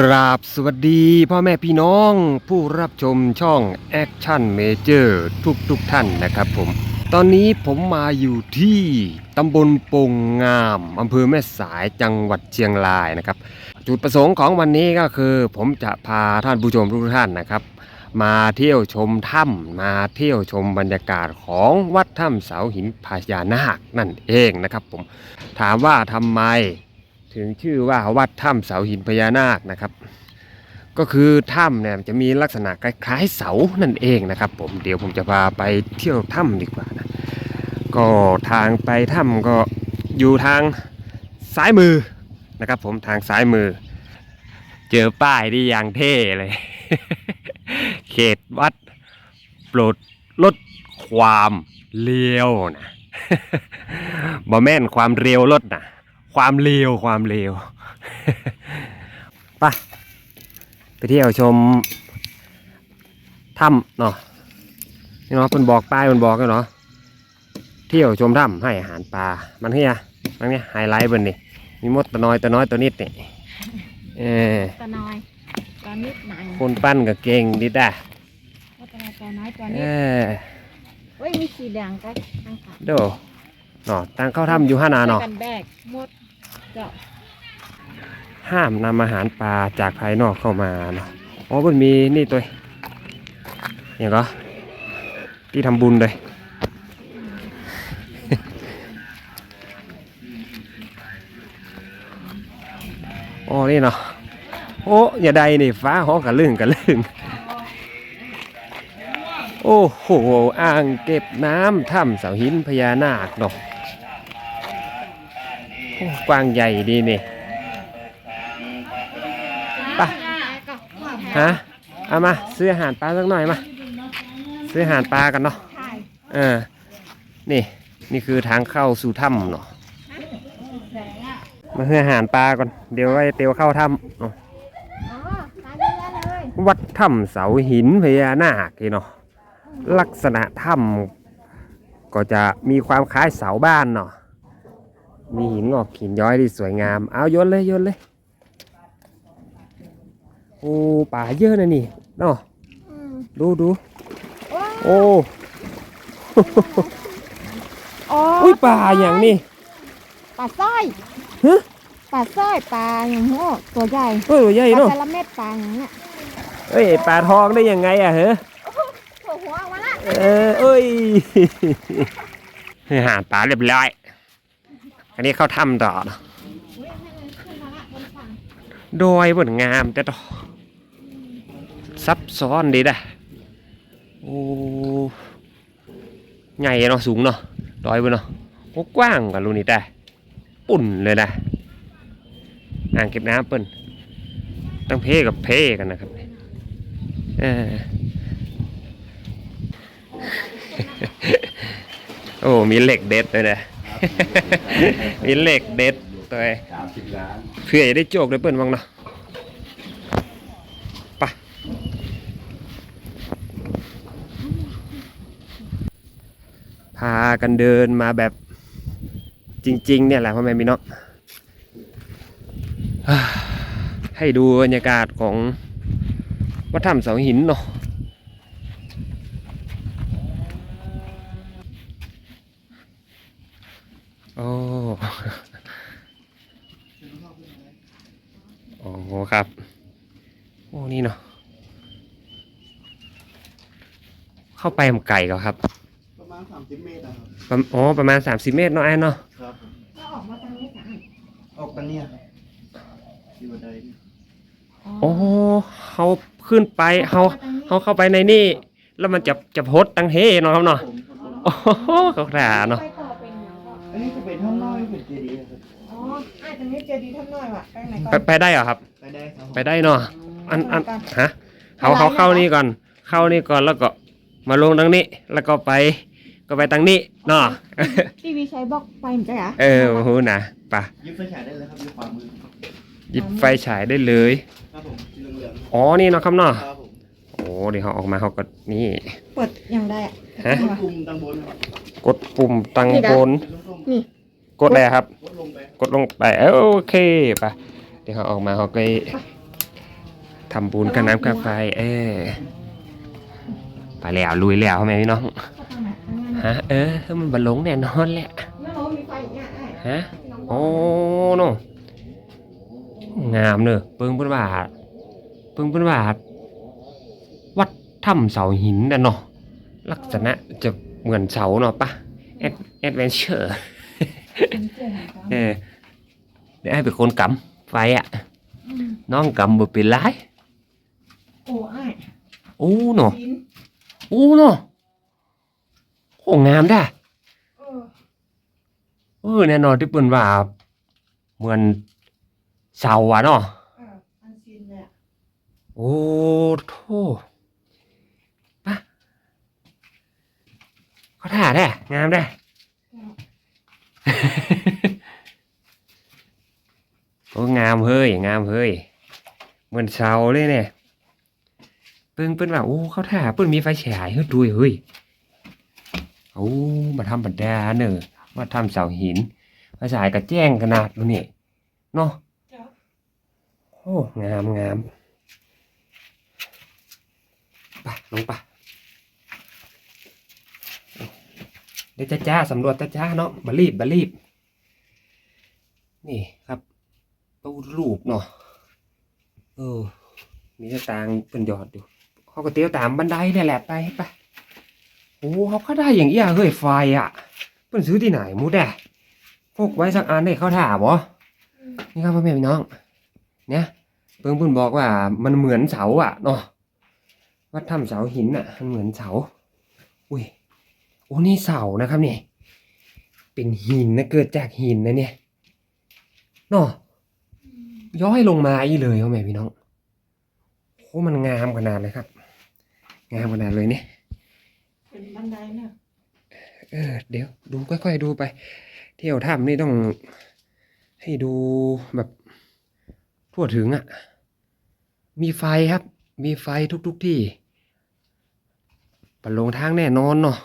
กราบสวัสดีพ่อแม่พี่น้องผู้รับชมช่องแอคชั่นเมเจอร์ทุกทุกท่านนะครับผม ตอนนี้ผมมาอยู่ที่ตำบลปงงามอำเภอแม่สายจังหวัดเชียงรายนะครับ จุดประสงค์ของวันนี้ก็คือ ผมจะพาท่านผู้ชมทุกท่านนะครับ มาเที่ยวชมถ้ำมาเที่ยวชมบรรยากาศของวัดถ้ำเสาหินพญานาคนั่นเองนะครับผมถามว่าทำไม ถึงชื่อว่าวัดถ้ำเสาหินพญานาคนะครับ ก็คือถ้ำเนี่ยจะมีลักษณะคล้ายๆเสานั่นเองนะครับ ผมเดี๋ยวผมจะพาไปเที่ยวถ้ำดีกว่านะก็ทางไปถ้ำก็อยู่ทางซ้ายมือนะครับ ผมทางซ้ายมือ เจอป้ายที่อย่างเท่เลย เขตวัดโปรดลดความเร็วนะบ่แม่นความเร็วลดนะ ความเร็วความเร็วไปไปเที่ยวชมถ้ำเนาะนี่เนาะเพิ่นบอกป้ายเพิ่นบอกกันเนาะเที่ยวชมถ้ำให้อาหารปลา มันเฮียมันเนี่ยไฮไลท์เบิ่นนี่มีมดตัวน้อยตัวน้อยตัวนิดนี่เออตัวน้อยตัวนิดหน่อยคนปั้นก็เก่งดิด่ะตัวน้อยตัวน้อยตัวเอนิดอเฮ้ยมีสีแดงก็ตั้งขาโดเนาะทางเข้าถ้ำอยู่ห้านาเนาะกันแบกหมด เจาห้ามนำอาหารปลาจากภายนอกเข้ามาเนาะอ๋อมันมีนี่ตัวอย่างก็ที่ทำบุญเลยอ๋อนี่เนาะโอ้อย่าใดนี่ฟ้าห้องกะลึงกะลึงโอ้โหอ่างเก็บน้ำถ้ำเสาหินพญานาคเนาะ กว้างใหญ่ดีนี่ไปฮะเอามาซื้ออาหารปลาสักหน่อยมา ซื้ออาหารปลากันเนาะใช่เออนี่นี่คือทางเข้าสู่ถ้ำเนาะมาซื้ออาหารปลาก่อนเดี๋ยวไว้เตียวเข้าถ้ำเนาะอ๋อตายเยอะเลยวัดถ้ำเสาหินพญานาคนี่เนาะลักษณะถ้ำก็จะมีความคล้ายเสาบ้านเนาะ มีหินงอกหินย้อยที่สวยงาม เอาโยนเลยโยนเลย โอ้ป่าเยอะนะนี่เนาะอืมดูดูว้าวโอ้อ๋ออุ้ยป่าอย่างนี้ปลาสร้อยฮะปลาสร้อยปลาอย่างโง่ตัวใหญ่เฮ้ยตัวใหญ่ปลาเนาะจระเม็ดปลาอย่างเงี้ยเอ้ยป่าทองได้ยังไงอะเฮ้หัวหัวมาละเออเอ้ยหาปลาเรียบร้อย อันนี้เข้าถ้ำต่อเนาะขึ้นมาละบนฝั่งโดยบนงามแต่ต่อซับซ้อนดีนะโอ้ใหญ่เนาะสูงเนาะดอยบนเนาะโอ้กว้างกันลูนี่แต่ปุ่นเลยนะอ่างเก็บน้ำเปิ้นตั้งเพกับเพกันนะครับเออโอ้มีเหล็กเด็ดเลยนะ มีเหล็กเด็ดตัวเองสามสิบล้านเพื่อจะได้โจกได้เปิ้นบ้างเนาะไปพากันเดินมาแบบจริง ๆ เนี่ยแหละพ่อแม่พี่น้องฮ่าให้ดูบรรยากาศของวัดถ้ำเสาหินเนาะ โอ้โอ้โหครับ โอ้นี่เนาะเข้าไปมันไก่ก็ครับ ประมาณสามสิบเมตรนะครับประอ๋อประมาณ 30 เมตรเนาะไอ้เนาะครับผมก็ออกมาทางนี้กันออกกันเนี่ยครับที่บันไดนี่โอ้เขาขึ้นไปเขาเขาเข้าไปในนี่ แล้วมันจะจะพดตังเฮเนาะครับเนาะผมครับผม โอ้โหเขาขาเนาะ ไปต่ อเป็นเดี๋ยวก่อนอันนี้จะเป็นห้องน้อยเป็นเจดีย์ครับอ๋อไอ้ตรงนี้เจดีย์ท่านน้อยว่ะไปไหนก่ไปอนไปได้เหรอครับ ไปได้ครับผมไปได้เนาะอันอันฮะเขาเขาเข้านี่ก่อน เข้านี่ก่อนแล้วก็มาลงทางนี้ แล้วก็ไป ก็ไปทางนี้เนาะทีวีใช้บอกไปเหมือนกันเหรอเออโอ้โหนะไป่ะยิบไฟฉายได้เลยครับยิบขวามือหยิบไฟฉายได้เลย ครับผมสีเหลืองอ๋อนี่เนาะครับเนาะๆครับผมโอ้เดี๋ยวเขาออกมาเขาก็นี่ เปิดยังได้อะฮะ กลุ่มตังบนครับกดปุ่มตังบน เป็นส้ม นี่ กดอะไรครับๆกดลงไปกดลงไปเอ้าโอเคไปเดี๋ยวเขาออกมาเขาก็ทำบุญกับน้ำกับไฟเออไปแล้วลุยแล้วแม่พี่น้องเข้าทางไหนทางนั้นฮะเออมันบรรลงแน่นอนแหละแล้วเรามีไฟอย่างเงี้ยไอ้ฮะที่น้องบโอ้อกโนงามเนอะเปิงเปิ้นว่าเปิงเปิ้นว่าวัดถ้ำเสาหินน่ะเนาะลักษณะจะเหมือนเสาเนาะปะแอดแอดเวนเจอร์ เป็นเจ๋งจังเออเดี๋ยวให้เป็นคนกำไฟอะมน้องกำบ่เป็นไรโอ้ไอ้โอ้เนาะดินโอ้เนาะโอ้งามได้เออเออแน่นอนที่เปิ้นว่าเหมือนเสาอะเนาะเอออันซีนเลยอะโอ้โทปะเขาถ่าได้งามได้ โอ้งามเฮ้ย งามเฮ้ย เหมือนเสาเลยเนี่ยเปิ้งเปิ้นว่าโอ้เขาถ่าเปิ้นมีไฟฉายเฮ้ยด้วยเฮ้ยโอ้มาทำบันดาเนอะมาทำเสาหินไฟฉายกระแจ้งขนาดนี้เนาะเจ้าโอ้งามงามไปลงไป เดี๋ยวจ้าจ้าสำรวจจ้าจ้าเนาะบารีบบารีบ นี่ครับตู้รูปเนาะเออมีต่างเป็นยอดอยู่เขาก็เตี้ยวตามบันไดนี่แหละไปไปโอ้เขาก็ได้อย่างเอี้ยเฮ้ยไฟอะเพิ่นซื้อที่ไหนมูแดพกไว้สักอันได้เขาถ่าบ่นี่ครับพ่อแม่พี่น้อง เนี่ยเพิ่งเพิ่นบอกว่ามันเหมือนเสาอะเนาะวัดถ้ำเสาหินอะ มันเหมือนเสา อุ้ย โอ้นี่เสานะครับเนี่ย เป็นหินนะเกิดจากหินนะเนี่ยเนาะย้อยลงมาอีเลยพ่อแม่พี่น้องโอ้มันงามขนาดเลยครับ งามขนาดเลยเนี่ยเป็นบันไดเนี่ยเออเดี๋ยวดูค่อยๆดูไป เที่ยวถ้ำนี่ต้องให้ดูแบบทั่วถึงอะ่ะ มีไฟครับ มีไฟทุกๆที่ปัดลงทางแน่นอนเนาะ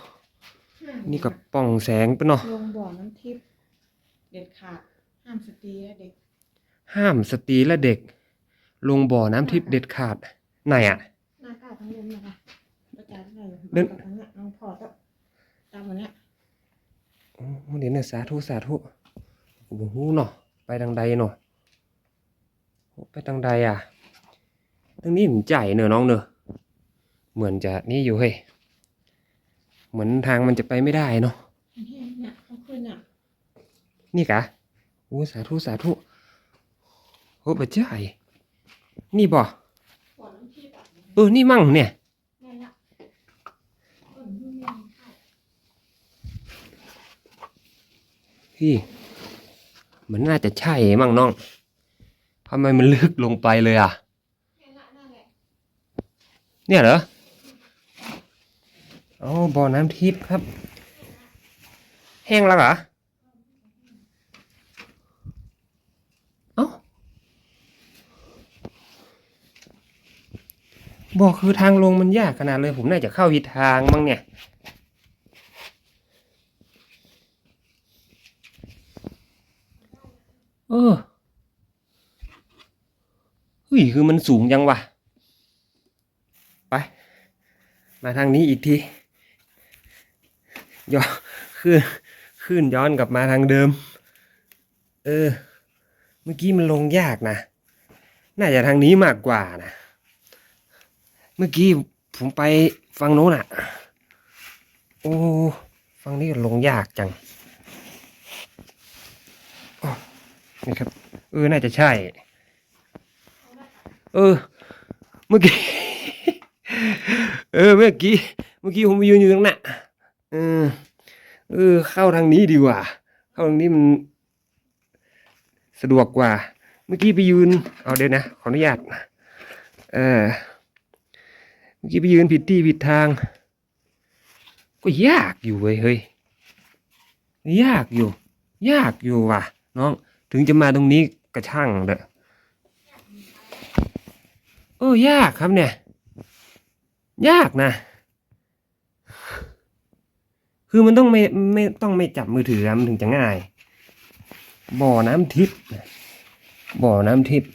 นี่กับป่องแสงไปะเนาะลงบ่อน้ำทิพย์เด็ดขาดห้ามสตรีและเด็ก ห้ามสตรีและเด็ก ลงบ่อน้ำทิพย์เด็ดขาดไหนอะ่ะหน้ากาทั้งเล่มนะคะประจานได้เลยเดินกับทั้งเนี้ยน้องพอก็ตามวันเนี้ยโอ้เดี๋ยวเนี่ยสาธุสาธุโอ้โหเนาะไปทางใดเนาะโอ้ไปทางใดอะทางนี้มันใจเนอะน้องเนอะเหมือนจะนี่อยู่เฮ้ย เหมือนทางมันจะไปไม่ได้เนาะเนี่ยเนี่ยเขาขึ้นอะนี่กะโอ้สาธุสาธุโอ้บะใจายนี่บ่บ่อน้ำทิพย์อะเออนี่มั่งเนี่ย เนี่ยละเออนี่เนี่ยเข้าพี่มันน่าจะใช่มั่งน้องทำไมมันลึกลงไปเลยอะ เนี่ยละนั่นแหละเนี่ยเหรอ โอ๋อบ่อน้ำทิพย์ครับ แห้งแล้วเหรอเอ้าบอกคือทางลงมันยากขนาดเลย ผมน่าจะเข้าผิดทางมั้งเนี่ย เออเฮ้ยคือมันสูงยังวะ ไป มาทางนี้อีกที ย้อนขึ้นขึ้นย้อนกลับมาทางเดิม เออ เมื่อกี้มันลงยากนะ น่าจะทางนี้มากกว่านะ เมื่อกี้ผมไปฟังโน้นอะโอ้ฟังนี้ลงยากจังนี่ครับ เออ น่าจะใช่ เออ เมื่อกี้ เออ เมื่อกี้ เมื่อกี้ผมไปยืนอยู่ตรงนั้น เออเออ เข้าทางนี้ดีกว่า เข้าทางนี้มันสะดวกกว่า เมื่อกี้ไปยืน เอาเดี๋ยวนะ ขออนุญาต เออ เมื่อกี้ไปยืนผิดที่ผิดทาง ก็ยากอยู่เว้ยเฮ้ย ยากอยู่ ยากอยู่ว่ะ น้อง ถึงจะมาตรงนี้กระช่างเด้อเออยากครับเนี่ย ยากนะ คือมันต้องไม่ไม่ต้องไม่จับมือถือมันถึงจะง่าย บ่อน้ำทิพย์บ่อน้ำทิพย์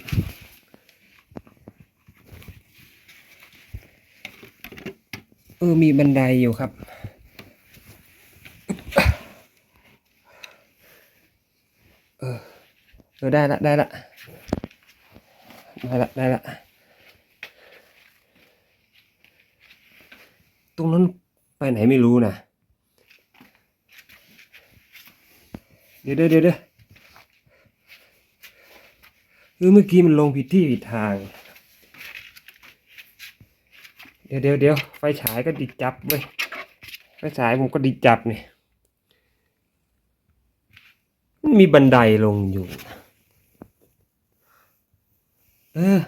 เออมีบันไดอยู่ครับ เออเออได้ละได้ละได้ละได้ละตรงนั้นไปไหนไม่รู้นะ ดี๋ยวเดี๋ยวเดี๋ยวเดี๋ยวเออเมื่อกี้มันลงผิดที่ผิดทาง เดี๋ยวเดี๋ยวเดี๋ยวไฟฉายก็ดิจับเว้ย ไฟฉายผมก็ดิจับเนี่ยมันมีบันไดลงอยู่ เออ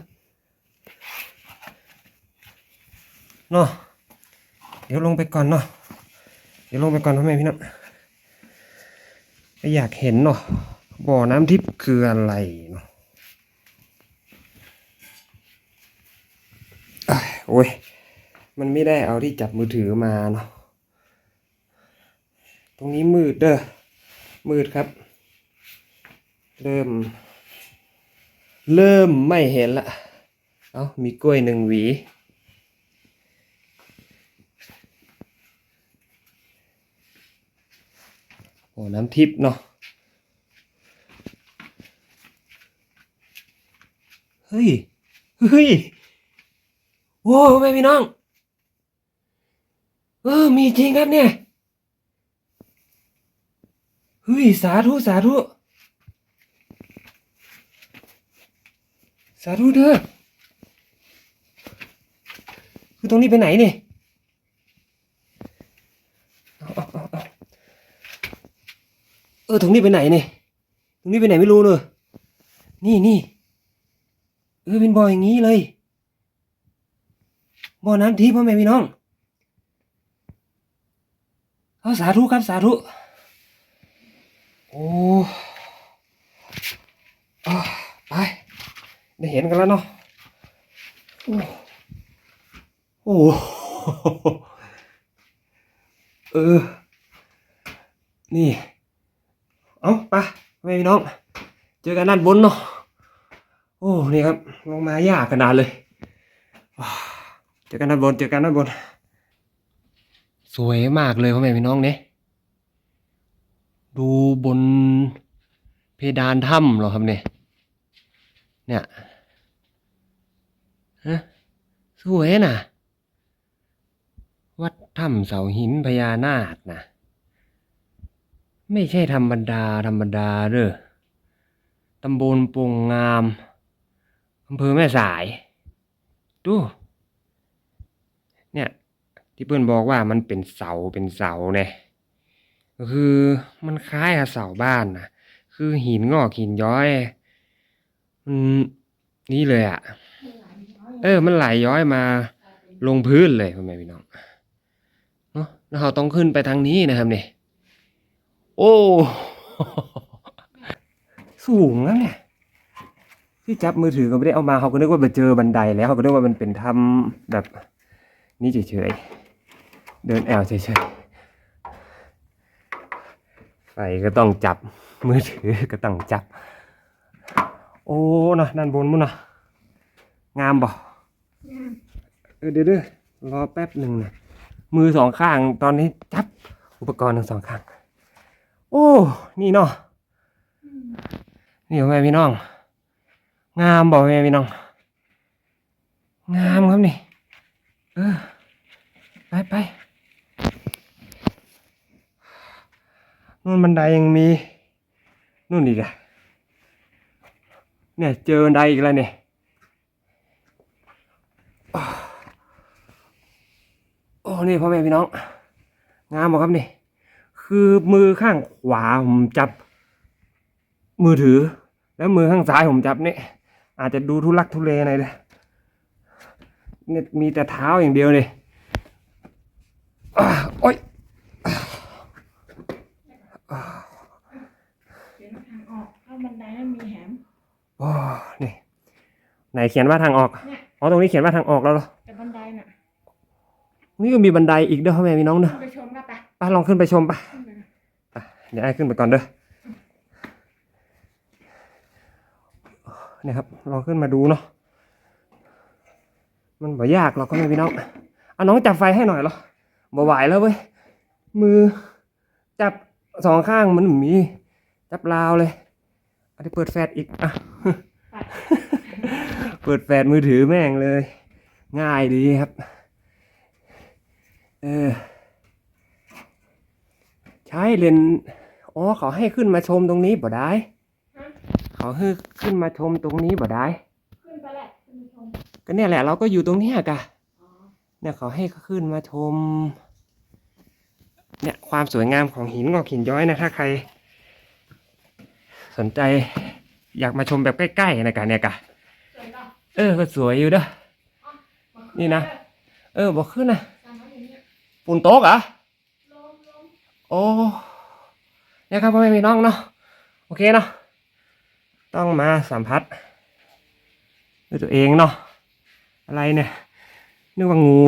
เนาะเดี๋ยวลงไปก่อนเนาะ เดี๋ยวลงไปก่อนพ่อแม่พี่น้อง ก็อยากเห็นเนาะบ่อน้ำทิพย์คืออะไรเนาะโอ้ย มันไม่ได้เอาที่จับมือถือมาเนาะ ตรงนี้มืดเด้อ มืดครับ เริ่ม เริ่มไม่เห็นละ เอามีกล้วยหนึ่งหวี โอ้น้ำทิพย์เนาะเฮ้ยเฮ้ยโอ้แม่พี่น้อง เออ มีจริงครับเนี่ยเฮ้ย สาธุ สาธุ สาธุเด้อคือตรงนี้ไปไหนเนี่ยเอาเอาเอาเอา เออตรงนี้ไปไหนเนี่ยตรงนี้ไปไหนไม่รู้เลยนี่นี่เออเป็นบ่ออย่างนี้เลยบ่อน้ำทิพย์พ่อแม่พี่น้องเอาสาธุครับสาธุโอ้ไปได้เห็นกันแล้วเนาะโอ้โอ้เออ นี่ เอาไปพ่อแม่พี่น้อง เจอกันด้านบนเนาะโอ้นี่ครับลงมายากขนาดเลยเจอกันด้านบนเจอกันด้านบน สวยมากเลยพ่อแม่พี่น้องเนี่ยดูบนเพดานถ้ำเหรอครับเนี่ยเนี่ยฮะสวยนะวัดถ้ำเสาหินพญานาคนะ ไม่ใช่ธรรมดา ธรรมดาเด้อตำบลปงงามอำเภอแม่สาย ดู เนี่ย ที่เพื่อนบอกว่ามันเป็นเสาเป็นเสาเนี่ยคือมันคล้ายกับเสาบ้านนะคือหินงอกหินย้อยมันนี่เลยอะ่ะ เออ มันไหลย้อยมา ลงพื้นเลยพ่อแม่พี่น้องเนาะแล้วเราต้องขึ้นไปทางนี้นะครับเนี่ย โอ้ สูงนะเนี่ย ที่จับมือถือก็ไม่ได้เอามาเขาก็นึกว่าไปเจอบันไดแล้วเขาก็นึกว่ามันเป็นทำแบบ นี่เฉยๆ เดินแอลเฉยๆไฟก็ต้องจับ มือถือก็ต้องจับ โอ้นะด้านบนมั้งนะงามบ่เออเดี๋ยวเดี๋ยวรอแป๊บหนึ่งนะมือสองข้างตอนนี้จับอุปกรณ์ทั้งสองข้าง โอ้ นี่เนาะนี่พ่อแม่พี่น้อง งามบ่แม่พี่น้อง งามครับนี่ เออ ไปไปนู่นบันไดยังมี นู่นอีกอะเนี่ยเจอบันไดอีกแล้วเนี่ยโอ้ นี่พ่อแม่พี่น้อง งามบ่ครับนี่ คือมือข้างขวาผมจับ มือถือ แล้วมือข้างซ้ายผมจับนี่อาจจะดูทุลักทุเลหน่อยเลยเนี่ยมีแต่เท้าอย่างเดียวเลยอ่าโอ๊ยเขียนทางออกเข้าบันไดแล้วมีแหมโอ้นี่ไหนเขียนว่าทางออก เนี่ยอ๋อ ตรงนี้เขียนว่าทางออกแล้วเหรอ แต่บันไดน่ะ นี่ก็มีบันไดอีกเด้อพ่อแม่พี่น้องเด้อขึ้นไปชมกันไป ไปลองขึ้นไปชมปะขึ้นไปนะไปเดี๋ยวไอ้ขึ้นไปก่อนเด้อเนี่ยครับลองขึ้นมาดูเนาะมันบ่ยากหรอกพ่อแม่พี่น้องเอาน้องจับไฟให้หน่อยเหรอบ่ไหวแล้วเว้ยมือจับสองข้างมันมี จับลาวเลยอันนี้เปิดแฟลชอีกอะเปิดแฟลชมือถือแม่งเลย ง่ายดีครับ เออ ใช้เลนส์อ๋อเขาให้ขึ้นมาชมตรงนี้บ่ได้เขาให้ขึ้นมาชมตรงนี้บ่ได้ขึ้นไปแหละขึ้นไปชมก็เนี่ยแหละเราก็อยู่ตรงเนี้ยกะอ๋อเนี่ยเขาให้ขึ้นมาชม เนี่ยความสวยงามของหินงอกหินย้อยนะถ้าใคร สนใจอยากมาชมแบบใกล้ๆนะกะเนี่ยกะสวยเนาะเออก็สวยอยู่เด้อมาขึ้นี่นะ เออบอกขึ้นนะตามมาอย่างเงี้ยปุ่นโต๊ะเหรอลมลม โอ้นี่ยครับพ่อแม่พี่น้องเนาะโอเคเนาะต้องมาสัมผัสด้วยตัวเองเนาะอะไรเนี่ยนึกว่างู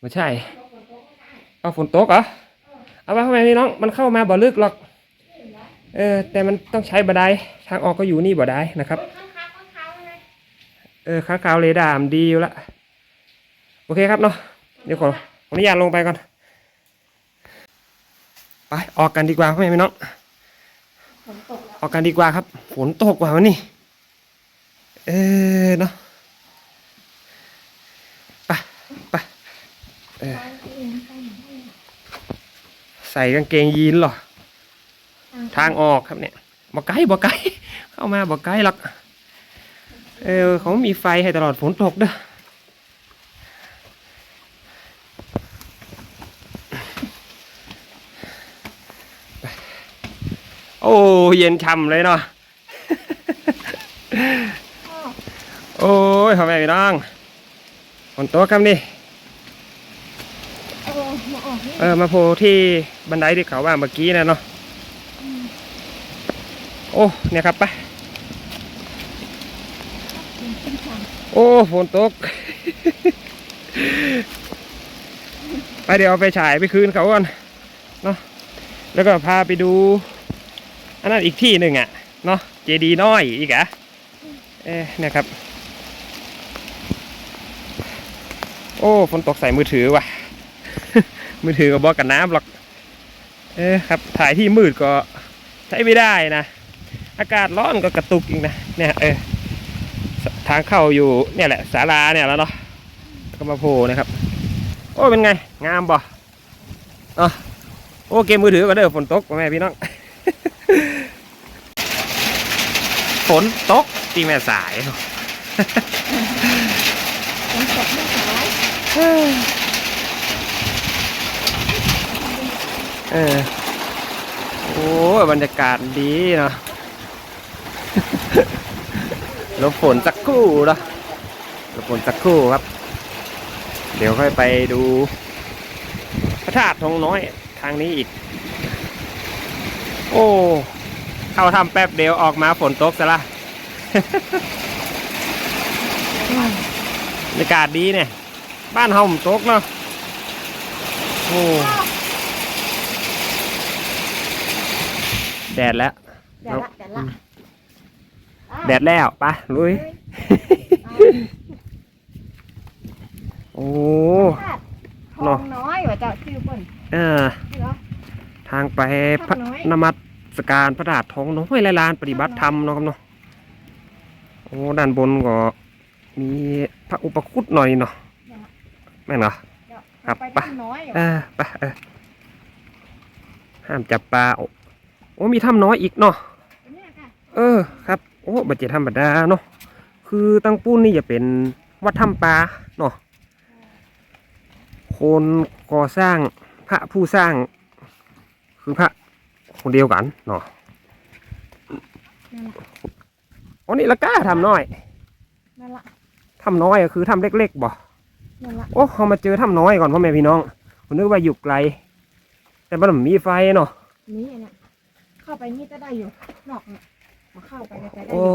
ไม่ใช่เอาฝนตกเหรอเอาไปพ่อแม่พี่น้องมันเข้ามาบ่อลึกหรอกเออแต่มันต้องใช้บันไดทางออกก็อยู่นี่บ่ไดนะครับเฮ้ยข้างคาวข้าวเออค้าเรดาร์มดีอยู่ละโอเคครับเนาะเดี๋ยวขอขออนุญาตลงไปก่อน ไปออกกันดีกว่าพ่อแม่พี่น้องฝนตกแล้วออกกันดีกว่าครับ ฝนตกว่าวันนี้ เออเนาะไปไปเออไปเองไปไหนให้ใส่กางเกงยีนเหรอ ทางออกครับเนี่ยบ่ไกลบ่ไกลเข้ามาบ่ไกลหรอกเออเขามีไฟให้ตลอดฝนตกเด้อ โอ้ เย็นช่ำเลยเนาะโอ้ยพ่อแม่พี่น้องฝนตกครับนี่เออมาออกนี่เออมาโผล่ที่บันไดที่เขาว่าเมื่อกี้นะเนาะโอ้เนี่ยครับไปขึ้นชันโอ้ฝนตก ไปเดี๋ยวเอาไปฉายไปคืนเขาก่อนเนาะแล้วก็พาไปดู อันนั้นอีกที่หนึ่งอะเนาะเจดีน้อยอีกอะเอ๊ะเนี่ยครับ โอ้ฝนตกใส่มือถือว่ะ มือถือก็บอกกันน้ำหรอก เออครับถ่ายที่มืดก็ใช้ไม่ได้นะ อากาศร้อนก็กระตุกอีกนะเนี่ยเออทางเข้าอยู่เนี่ยแหละศาลาเนี่ยแล้วเนาะก็มาโผล่นะครับ โอ้เป็นไง งามบ่อ๋อโอ้เกมมือถือก็เด้อฝนตกพ่อแม่พี่น้อง ฝนตกที่แม่สายเนาะฝนตกไม่สายเออโอ้ยบรรยากาศดีเนาะหลบฝนสักครู่เนาะหลบฝนสักครู่ครับ เดี๋ยวค่อยไปดูพระธาตุทองน้อยทางนี้อีก โอ้ เข้าทำแป๊บเดียวออกมาฝนตกซะละบรรยากาศดีเนี่ย บ้านเฮามันตกเนาะโอ้แดดแล้ว แดดละแดดละแดดแล้วไปะลุย โอ้ทองน้อยว่าเจ้าชื่อเปิ้นเออเหรอทางไปพระทางน้อยนมั สการพระธาตุทองน้อยลายลานปฏิบัติธรรมเนาะครับเนาะโอ้ด้านบนก็มีพระอุปคุตหน่อยเนาะแม่นเหรอเดี๋ยวครับไปไปทางน้อยเออไปเออห้ามจับปลาโอ้โอ้มีถ้ำน้อยอีกเนาะเนี่ยค่ะเออครับ โอ้บัจเจธรรมดาเนาะคือตั้งปุ้นนี่จะเป็นวัดถ้ำปลาเนาะคนก่อสร้างพระผู้สร้าง คือพระ คนเดียวกันเนาะนั่นละอ๋อนี่ละกล้าทำน้อยนั่นละทำน้อยก็คือทำเล็กๆบ่นั่นละโอ้เขามาเจอทำน้อยก่อนพ่อแม่พี่น้องผมนึกว่าอยู่ไกล แต่มันมีไฟเนาะนี่น่ะเข้าไปนี่จะได้อยู่นอกน่ะมาเข้าไปไกลๆได้อโอ้ยู่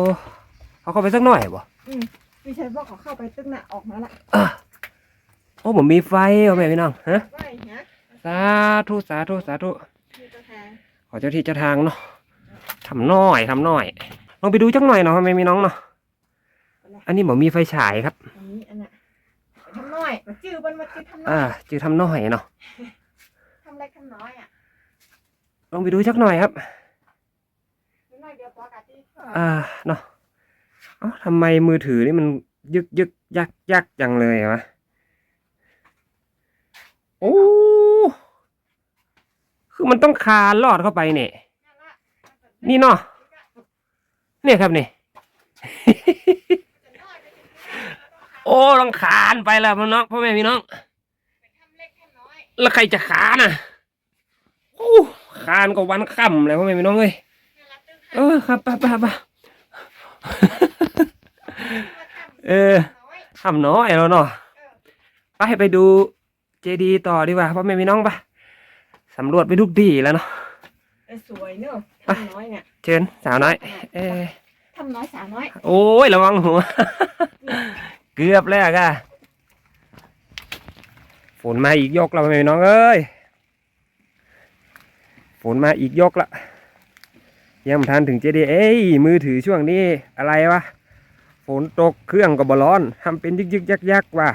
เขาเข้าไปสักหน่อยบ่ไม่ใช่ว่าเขาเข้าไปตึกน่ะออกมาละอะโอ้ผมมีไฟพ่อแม่พี่น้องฮะว่าไงฮะสาธุสาธุสาธุมีตัวแทน ขอเจ้าที่เจ้าทางเนาะทำน้อยทำน้อย ลองไปดูจักหน่อยเนาะทำไมมีน้องเนาะอันนี้บอกมีไฟฉายครับอันนี้อันน่ะทำน้อยอยจื้อมันมาจื้อทำน้ออ่ายจือทำน้อยเนาะทำเล็กทำน้อยอะลองไปดูสักหน่อยครับนิดหน่อยเดียวพอกะที่อ่าเนาะเอ้าทำไมมือถือนี่มันยึกยึกยักยักจังเลยวะโอ้ คือมันต้องคานลอดเข้าไปเนี่ยนั่นละนี่เนาะเนี่ยครับนี่ โอ้ต้องคานไปแล้วพี่น้องพ่อแม่พี่น้องทำเล็กทำน้อยแล้วใครจะคานอะโอ้คานก็วันค่ำเลยพ่อแม่พี่น้องเอ้ยนั่นละตึ้งเออครับไปไปไปเออน้อยทำน้อยแล้วเนาะไปไปดูเจดีต่อดีกว่าพ่อแม่พี่น้องไป สำรวจไปทุกที่แล้วเนาะเออสวยเนอะทำน้อยเนี่ยเชิญสาวน้อย เออทำน้อยสาวน้อยโอ้ยระวังหัว เกือบแล้วก่ะฝนมาอีกยกแล้วพ่อแม่พี่น้องเอ้ยฝนมาอีกยกละยังไม่ทันถึงเจดีย์เอ้ยมือถือช่วงนี้อะไรวะฝนตกเครื่องก็บร้อนทำเป็นยึกยึกยักยักว่ะ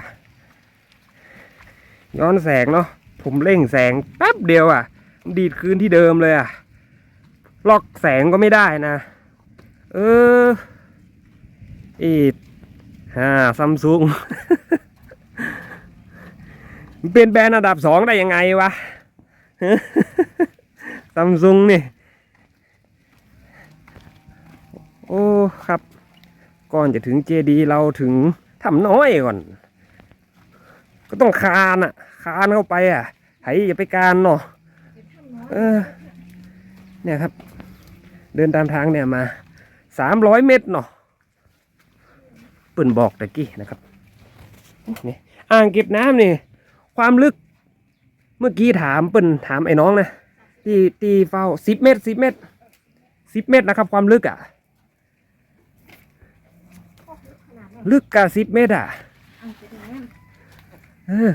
ย้อนแสงเนาะ ผมเร่งแสงแป๊บเดียวอะดีดคืนที่เดิมเลยอะล็อกแสงก็ไม่ได้นะ เอออีฮ่าซัมซุงมันเป็นแบรนด์อันดับสองได้ยังไงวะซัมซุงนี่ โอ้ครับ ก่อนจะถึงเจดีเราถึงทำน้อยก่อน ก็ต้องคานอะ คานเข้าไปอะ ไถอย่าไปการเนาะทำน้อเออ เนี่ยครับ เดินตามทางเนี่ยมาสามร้อยเมตรเนาะปิ่นบอกตะกี้นะครับนี่อ่างเก็บน้ำนี่ ความลึก เมื่อกี้ถามปิ่นถามไอ้น้องนะตีตีเฝ้าสิบเมตรสิบเมตรสิบเมตรนะครับ ความลึกอะ ลึกกะสิบเมตรอะเออ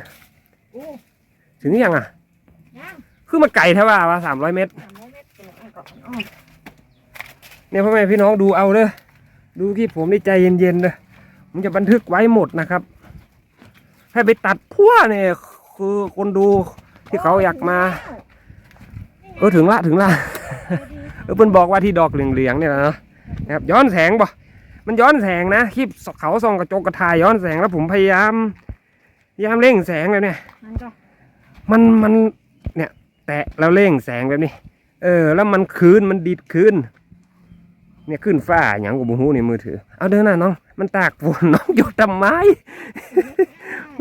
ถึงยังอะย่างคือมาไก่เท่าว่าว่าสามร้อยเมตร สามร้อยเมตรตัวอะก่อนอ้อมเนี่ยพ่อแม่พี่น้องดูเอาเด้อดูที่ผมนี่ใจเย็นๆเด้อผมจะบันทึกไว้หมดนะครับให้ไปตัดพั่วเนี่ยคือคนดูที่เขาอยากมา เออถึงละถึงละเออเพิ่นบอกว่าที่ดอกเหลืองๆเนี่ยนะนะครับย้อนแสงบ่มันย้อนแสงนะคลิปเขาส่องกระจกกระทายย้อนแสงแล้วผมพยายามพยายามเร่งแสงแบบเนี้ยมันก็ มันมันเนี่ยแตะแล้วเร่งแสงแบบนี้ เออ แล้วมันคืนมันดีดคืนเนี่ยขึ้นฟ้าอย่างกับบูฮูในมือถือ เอาเดินหน้าน้อง มันตากฝนน้องหยุดทำไม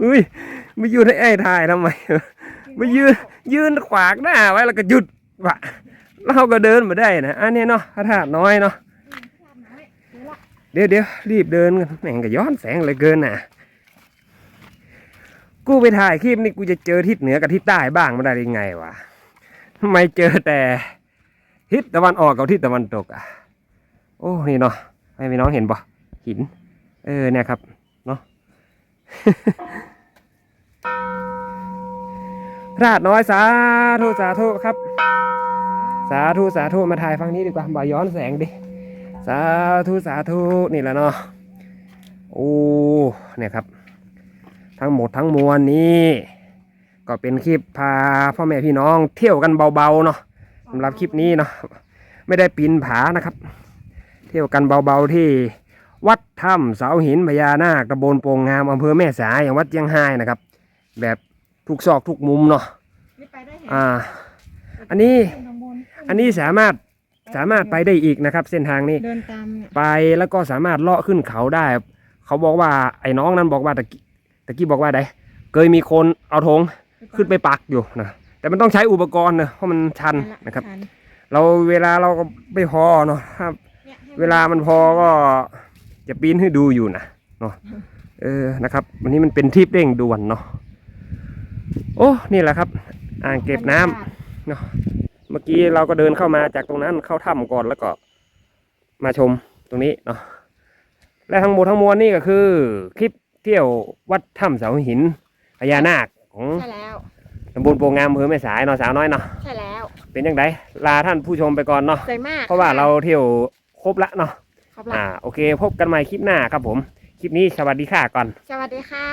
อุ้ยไม่ยุดให้ไอ้ถ่ายทำไมมายืนยืนขวางหน้าไว้แล้วก็หยุดวะเราก็เดินมาได้นะอันนี้เนาะพระธาตุน้อยเนาะเดี๋ยวเดี๋ยวรีบเดินกันแม่งก็ย้อนแสงเลยเกินน่ะ กูไปถ่ายคลิปนี่กูจะเจอทิศเหนือกับทิศใต้บ้างไม่ได้ยังไงวะทำไมเจอแต่ทิศตะวันออกกับทิศตะวันตกอะ โอ้นี่เนาะให้พี่น้องเห็นปะหิน เออเนี่ยครับเนาะราดน้อยสาธุสาธุครับ สาธุสาธุมาถ่ายฟังนี้ดีกว่าบ่าย้อนแสงดิสาธุสาธุนี่แหละเนาะโอ้เนี่ยครับ ทั้งหมดทั้งมวลนี้ ก็เป็นคลิปพาพ่อแม่พี่น้องเที่ยวกันเบาๆเนาะสำหรับคลิปนี้เนาะไม่ได้ปีนผานะครับ เที่ยวกันเบาๆที่วัดถ้ำเสาหินพญานาคตำบลโป่งงามอำเภอแม่สายอย่างวัดเจียงไฮ้นะครับ แบบทุกซอกทุกมุมเนาะนี่ไปได้เห็นอ่า อันนี้ขึ้ข้างบนขึ้อันนี้สามารถสามารถไปได้อีกนะครับ เส้นทางนี้เดินตามเนี่ยไปแล้วก็สามารถเลาะขึ้นเขาได้ เขาบอกว่าไอ้น้องนั้นบอกว่าตะกี้ตะกี้บอกว่าไดเคยมีคนเอาธงขึ้นไปปักอยู่นะแต่มันต้องใช้อุปกรณ์นะเพราะมันชันนะครับชันเราเวลาเราก็ไม่พอเนาะถ้าเนี่ยให้เวลามันพอก็จะปีนให้ดูอยู่นะเนาะเออนะครับ วันนี้มันเป็นทริปเร่งด่วนเนาะโอ้นี่แหละครับ อ่างเก็บน้ำเนาะเมื่อกี้เราก็เดินเข้ามาจากตรงนั้นเข้าถ้ำก่อนแล้วก็ มาชมตรงนี้เนาะและทั้งหมดทั้งมวลนี่ก็คือคลิป เที่ยววัดถ้ำเสาหินพญานาคของใช่แล้วตำบลโปงงามอำเภอแม่สายเนาะสาวน้อยเนาะใช่แล้วเป็นยังไงลาท่านผู้ชมไปก่อนเนาะสวยมากเพราะว่าเราเที่ยวครบละเนาะขอบคุณอ่าโอเค พบกันใหม่คลิปหน้าครับผม คลิปนี้สวัสดีค่ะก่อน สวัสดีค่ะ